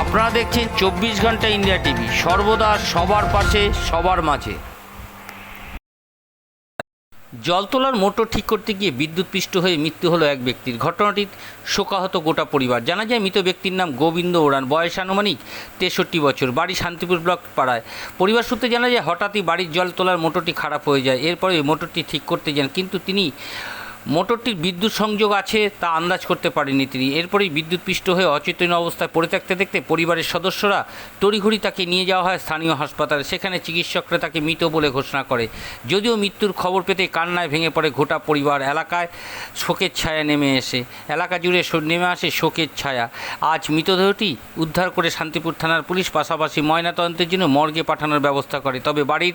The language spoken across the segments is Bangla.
আপনারা দেখছেন চব্বিশ ঘণ্টা ইন্ডিয়া টিভি। সর্বদা সবার পাশে, সবার মাঝে। জল তোলার মোটর ঠিক করতে গিয়ে বিদ্যুৎপৃষ্ট হয়ে মৃত্যু হলো এক ব্যক্তির। ঘটনাটি শোকাহত গোটা পরিবার। জানা যায়, মৃত ব্যক্তির নাম গোবিন্দ ওড়ান বয়স আনুমানিক তেষট্টি বছর। বাড়ি শান্তিপুর ব্লক পাড়ায়। পরিবার সূত্রে জানা যায়, হঠাৎই বাড়ির জল তোলার মোটরটি খারাপ হয়ে যায়। এরপরে মোটরটি ঠিক করতে যান, কিন্তু তিনি মোটরটির বিদ্যুৎ সংযোগ আছে তা আন্দাজ করতে পারেনি তিনি। এরপরেই বিদ্যুৎ বিদ্যুৎপৃষ্ট হয়ে অচেতন অবস্থায় পড়ে থাকতে দেখতে পরিবারের সদস্যরা তড়িঘড়ি তাকে নিয়ে যাওয়া হয় স্থানীয় হাসপাতালে। সেখানে চিকিৎসকরা তাকে মৃত বলে ঘোষণা করে। যদিও মৃত্যুর খবর পেতে কান্নায় ভেঙে পড়ে গোটা পরিবার এলাকায় শোকের ছায়া নেমে এসে। এলাকা জুড়ে নেমে আসে শোকের ছায়া। আজ মৃতদেহটি উদ্ধার করে শান্তিপুর থানার পুলিশ, পাশাপাশি ময়নাতদন্তের জন্য মর্গে পাঠানোর ব্যবস্থা করে। তবে বাড়ির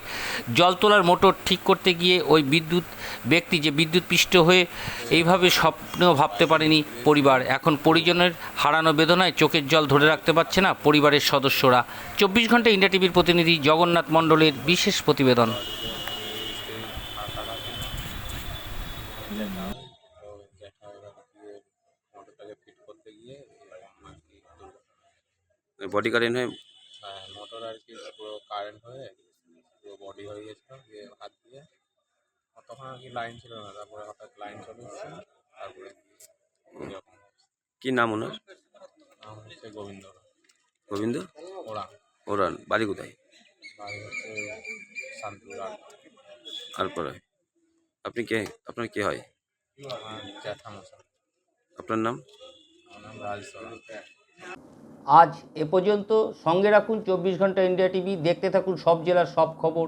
জল তোলার মোটর ঠিক করতে গিয়ে ওই বিদ্যুৎ ব্যক্তি যে বিদ্যুৎ পিষ্ট হয়ে এইভাবে স্বপ্ন ভাবতে পারেনি পরিবার এখন পরিজনের হারানো বেদনায় চোখের জল ধরে রাখতে পারছে না পরিবারের সদস্যরা চব্বিশ ঘণ্টা ইন্ডিয়া টিভির প্রতিনিধি জগন্নাথ মণ্ডলের বিশেষ প্রতিবেদন। বডি কারেন্ট হয়ে হ্যাঁ মোটর আর কি পুরো কারেন্ট হয়ে পুরো বডি হয়ে গেছিল হাত দিয়ে তখন আর কি লাইন ছিল না। তারপরে হঠাৎ লাইন চলে এসেছে তারপরে এরকম কি নাম ওনার? নাম হচ্ছে গোবিন্দ। গোবিন্দ? ওরা ওরান। বাড়ি কোথায়? বাড়ি হচ্ছে শান্তিপুর তারপরে? আপনি কে? আপনার কে হয়? আপনার নাম? আজ এ পর্যন্ত সঙ্গে রাখুন চব্বিশ ঘণ্টা ইন্ডিয়া টিভি। দেখতে থাকুন সব জেলার সব খবর।